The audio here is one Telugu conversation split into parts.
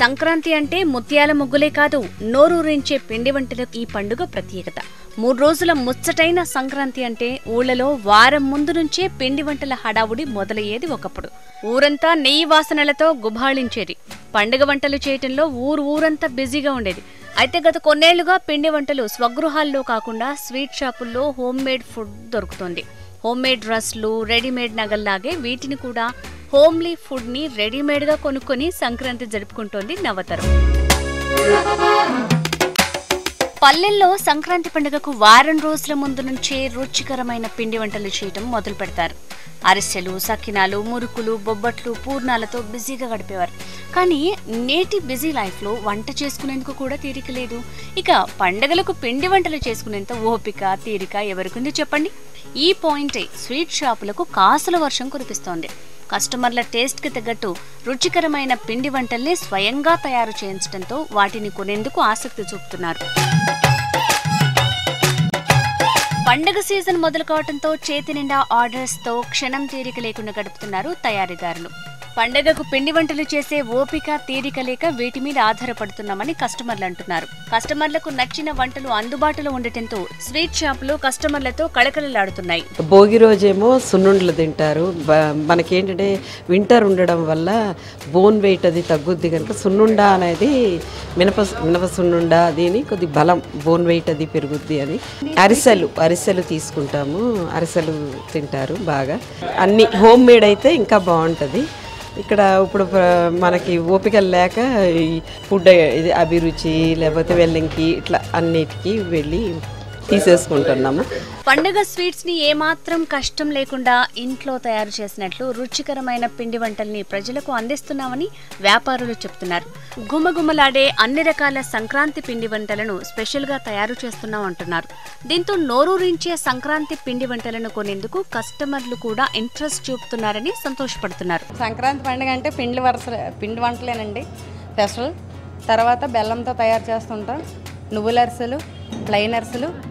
సంక్రాంతి అంటే ముత్యాల ముగ్గులే కాదు నోరూరించే పిండి వంటలకు ఈ పండుగ ప్రత్యేకత. మూడు రోజుల ముచ్చటైన సంక్రాంతి అంటే ఊళ్ళలో వారం ముందు నుంచే పిండి వంటల హడావుడి మొదలయ్యేది ఒకప్పుడు. ఊరంతా నెయ్యి వాసనలతో గుబాళించేది పండుగ వంటలు చేయటంలో ఊరు ఊరంతా బిజీగా ఉండేది. అయితే గత కొన్నేళ్ళుగా పిండి వంటలు స్వగృహాల్లో కాకుండా స్వీట్ షాపుల్లో హోమ్ మేడ్ ఫుడ్ దొరుకుతోంది. హోమ్ మేడ్ డ్రెస్లు రెడీమేడ్ నగల్లాగే వీటిని కూడా హోమ్లీ ఫుడ్ని రెడీమేడ్గా కొనుక్కొని సంక్రాంతి జరుపుకుంటోంది నవతరం. పల్లెల్లో సంక్రాంతి పండుగకు వారం రోజుల ముందు నుంచే రుచికరమైన పిండి వంటలు చేయటం మొదలు పెడతారు. అరిసెలు సకినాలు మురుకులు బొబ్బట్లు పూర్ణాలతో బిజీగా గడిపేవారు. కానీ నేటి బిజీ లైఫ్లో వంట చేసుకునేందుకు కూడా తీరిక లేదు. ఇక పండగలకు పిండి వంటలు చేసుకునేంత ఓపిక తీరిక ఎవరికుంది చెప్పండి? ఈ పాయింటే స్వీట్ షాపులకు కాసుల వర్షం కురిపిస్తోంది. కస్టమర్ల టేస్ట్కి తగ్గట్టు రుచికరమైన పిండి వంటల్ని స్వయంగా తయారు చేయించడంతో వాటిని కొనేందుకు ఆసక్తి చూపుతున్నారు. పండగ సీజన్ మొదలు కావడంతో చేతి నిండా ఆర్డర్స్తో క్షణం తీరిక లేకుండా గడుపుతున్నారు తయారీదారులు. పండగకు పిండి వంటలు చేసే ఓపిక తీరిక లేక వీటి మీద ఆధారపడుతున్నామని కస్టమర్లు అంటున్నారు. కస్టమర్లకు నచ్చిన వంటలు అందుబాటులో ఉండటంతో స్వీట్ షాపులు కస్టమర్లతో కళకళలాడుతున్నాయి. భోగి రోజేమో సున్నుండలు తింటారు. బ- మనకేంటంటే వింటర్ ఉండడం వల్ల బోన్ వెయిట్ అది తగ్గుద్ది కనుక సున్నుండ అనేది మినప మినప సున్నుండ దీని కొద్ది బలం బోన్ వెయిట్ అది పెరుగుద్ది అని అరిసెలు అరిసెలు తీసుకుంటాము. అరిసెలు తింటారు బాగా. అన్ని హోమ్ మేడ్ అయితే ఇంకా బాగుంటుంది. ఇక్కడ ఇప్పుడు మనకి ఓపిక లేక ఈ ఫుడ్ ఇది అభిరుచి లేకపోతే వెల్లంకి ఇట్లా అన్నిటికీ వెళ్ళి తీసేసుకుంటున్నాము. పండుగ స్వీట్స్ని ఏమాత్రం కష్టం లేకుండా ఇంట్లో తయారు చేసినట్లు రుచికరమైన పిండి వంటల్ని ప్రజలకు అందిస్తున్నామని వ్యాపారులు చెప్తున్నారు. గుమగుమలాడే అన్ని రకాల సంక్రాంతి పిండి వంటలను స్పెషల్గా తయారు చేస్తున్నాం అంటున్నారు. దీంతో నోరూరించే సంక్రాంతి పిండి వంటలను కొనేందుకు కస్టమర్లు కూడా ఇంట్రెస్ట్ చూపుతున్నారని సంతోషపడుతున్నారు. సంక్రాంతి పండుగ అంటే పిండి వరుస పిండి వంటలేనండి. స్పెషల్. తర్వాత బెల్లంతో తయారు చేస్తుంటాం. నువ్వుల అరిసెలు ప్లెయిన్ అరిసెలు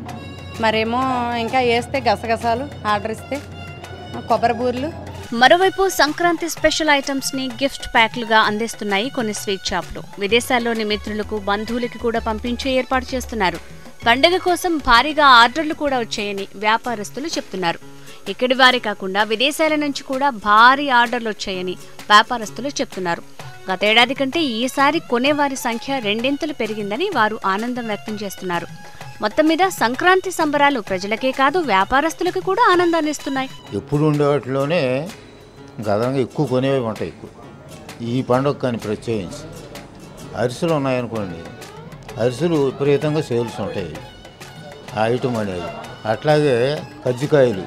మరేమో ఇంకా వేస్తే గసగసాలు ఆర్డర్ ఇస్తే కొబ్బరి బూరెలు. మరోవైపు సంక్రాంతి స్పెషల్ ఐటమ్స్ని గిఫ్ట్ ప్యాక్లుగా అందిస్తున్నాయి కొన్ని స్వీట్ షాపులు. విదేశాల్లోని మిత్రులకు బంధువులకి కూడా పంపించే ఏర్పాటు చేస్తున్నారు. పండగ కోసం భారీగా ఆర్డర్లు కూడా వచ్చాయని వ్యాపారస్తులు చెప్తున్నారు. ఇక్కడి వారే కాకుండా విదేశాల నుంచి కూడా భారీ ఆర్డర్లు వచ్చాయని వ్యాపారస్తులు చెప్తున్నారు. గతేడాది కంటే ఈసారి కొనేవారి సంఖ్య రెండింతలు పెరిగిందని వారు ఆనందం వ్యక్తం చేస్తున్నారు. మొత్తం మీద సంక్రాంతి సంబరాలు ప్రజలకే కాదు వ్యాపారస్తులకు కూడా ఆనందాన్ని ఇస్తున్నాయి. ఎప్పుడు ఉండే వాటిలోనే గతంగా ఎక్కువ కొనేవి ఉంటాయి ఎక్కువ. ఈ పండుగ కానీ ప్రత్యేకించి. అరిసెలు ఉన్నాయనుకోండి అరిసెలు విపరీతంగా సేల్స్ ఉంటాయి. ఆ ఐటమ్ అనేది. అట్లాగే కజ్జికాయలు.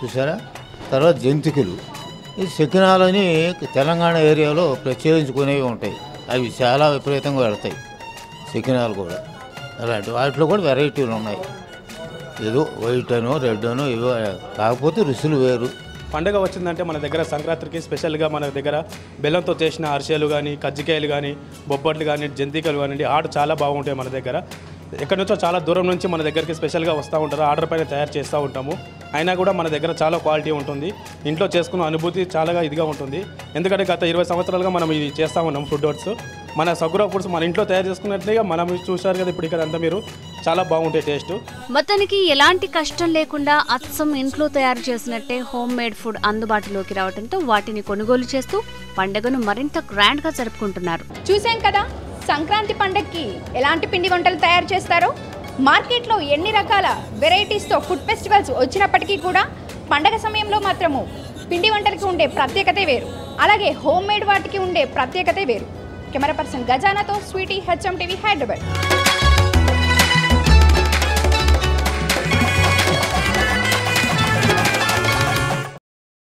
చూసారా తర్వాత జంతికలు. ఈ శకినాలని తెలంగాణ ఏరియాలో ప్రత్యేకించుకునేవి ఉంటాయి. అవి చాలా విపరీతంగా పెడతాయి శకినాలు కూడా. అలాంటి వాటిలో కూడా వెరైటీలు ఉన్నాయి. ఏదో వైట్ అనో రెడ్ అనో ఇవో కాకపోతే రుచులు వేరు. పండగ వచ్చిందంటే మన దగ్గర సంక్రాంతికి స్పెషల్గా మన దగ్గర బెల్లంతో చేసిన అరిసెలు కానీ కజ్జికాయలు కానీ బొబ్బట్లు కానీ జంతికలు కానివ్వండి ఆట చాలా బాగుంటాయి మన దగ్గర. ఎక్కడి నుంచో చాలా దూరం నుంచి మన దగ్గరికి స్పెషల్గా వస్తూ ఉంటారు. ఆర్డర్ పైన తయారు చేస్తూ ఉంటాము. అయినా కూడా మన దగ్గర చాలా క్వాలిటీ ఉంటుంది. ఇంట్లో చేసుకున్న అనుభూతి చాలా ఇదిగా ఉంటుంది. ఎందుకంటే గత ఇరవై సంవత్సరాలుగా మనం ఇది చేస్తూ ఉన్నాం ఫుడ్ వర్డ్స్ మన సగ్గుర ఫుడ్స్ మన ఇంట్లో తయారు చేసుకున్నట్లుగా మనం చూశారు కదా ఇప్పుడు ఇక్కడ అంతా మీరు. చాలా బాగుంటాయి టేస్ట్. మొత్తానికి ఎలాంటి కష్టం లేకుండా అచ్చం ఇంట్లో తయారు చేసినట్టే హోమ్ మేడ్ ఫుడ్ అందుబాటులోకి రావడంతో వాటిని కొనుగోలు చేస్తూ పండుగను మరింత గ్రాండ్గా జరుపుకుంటున్నారు. చూసాం కదా? సంక్రాంతి పండక్కి ఎలాంటి పిండి వంటలు తయారు చేస్తారో? మార్కెట్లో ఎన్ని రకాల వెరైటీస్తో ఫుడ్ ఫెస్టివల్స్ వచ్చినప్పటికీ కూడా పండగ సమయంలో మాత్రము పిండి వంటలకి ఉండే ప్రత్యేకతే వేరు. అలాగే హోమ్ మేడ్ వాటికి ఉండే ప్రత్యేకతే వేరు. కెమెరా పర్సన్ గజానాతో స్వీటీ హెచ్ఎం టీవీ హైదరాబాద్.